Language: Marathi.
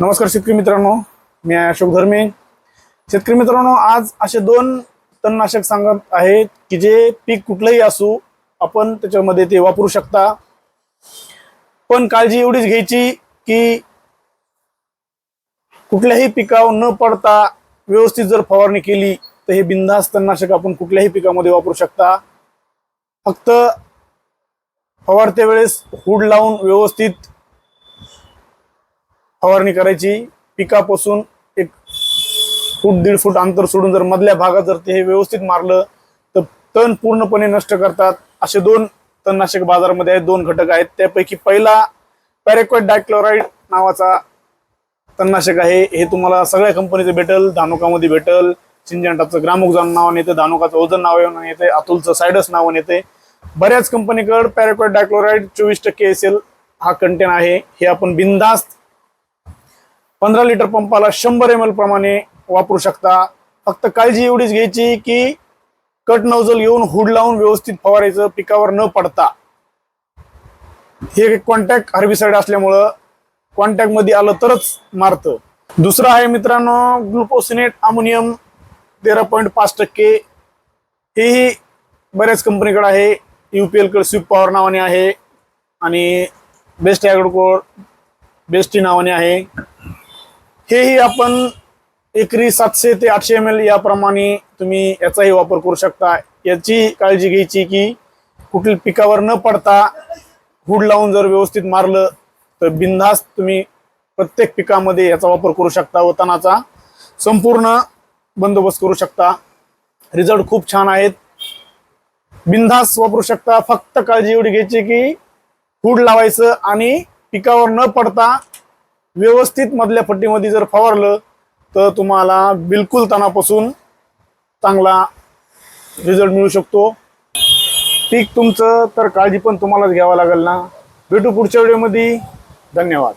नमस्कार शेतकरी मित्रांनो. मी आहे अशोक धर्मे. शेतकरी मित्रांनो आज असे दोन तणनाशक सांगत आहेत की जे पीक कुठलंही असू आपण त्याच्यामध्ये ते वापरू शकता. पण काळजी एवढीच घ्यायची की कुठल्याही पिकावर न पडता व्यवस्थित जर फवारणी केली तर हे बिनधास्त तणनाशक आपण कुठल्याही पिकामध्ये वापरू शकता. फक्त फवारत्या वेळेस हुड लावून व्यवस्थित फवारणी करायची. पिकापासून एक फूट दीड फूट अंतर सोडून जर मधल्या भागात जर ते हे व्यवस्थित मारलं तर तण पूर्णपणे नष्ट करतात. असे दोन तणनाशक बाजारामध्ये आहेत दोन घटक आहेत. त्यापैकी पहिला पॅरेक्वेट डायक्लोराईड नावाचा तणनाशक आहे. हे तुम्हाला सगळ्या कंपनीचं भेटल. धानुकामध्ये भेटल. सिंजंटाचं जाऊन नावाने येते. धानुकाचं ओझन नावाने येते. अतुलचं सायडस नावाने येते. बऱ्याच कंपनीकडे पॅरेक्वेट डायक्लोराईड चोवीस टक्के एल हा कंटेन आहे. हे आपण बिनधास्त पंधरा लिटर पंपाला शंभर एम एल प्रमाणे वापरू शकता. फक्त काळजी एवढीच घ्यायची की कट नौजल येऊन हुड लावून व्यवस्थित फवारायचं पिकावर न पडता. हे कॉन्टॅक्ट हर्बिसाइड असल्यामुळं कॉन्टॅक्टमध्ये आलं तरच मारतं. दुसरं आहे मित्रांनो ग्लुकोसिनेट अमोनियम तेरा पॉईंट पाच टक्के. हेही बऱ्याच कंपनीकडे आहे. युपीएलकडे स्विप पॉवर नावाने आहे. आणि बेस्ट ॲग्रोकोड बेस्टी नावाने आहे. हेही आपण एकरी सातशे ते आठशे एम एल याप्रमाणे तुम्ही याचाही वापर करू शकता. याची काळजी घ्यायची की कुठल्या पिकावर न पडता हुड लावून जर व्यवस्थित मारलं तर बिनधास्त तुम्ही प्रत्येक पिकामध्ये याचा वापर करू शकता व तणाचा संपूर्ण बंदोबस्त करू शकता. रिझल्ट खूप छान आहेत. बिनधास्त वापरू शकता. फक्त काळजी एवढी घ्यायची की हुड लावायचं आणि पिकावर न पडता व्यवस्थित मधल्या पट्टीमध्ये जर फवारलं तर तुम्हाला बिलकुल तणापासून चांगला रिझल्ट मिळू शकतो. पीक तुमचं तर काळजी पण तुम्हालाच घ्यावं लागेल ना. भेटू पुढच्या व्हिडिओमध्ये धन्यवाद.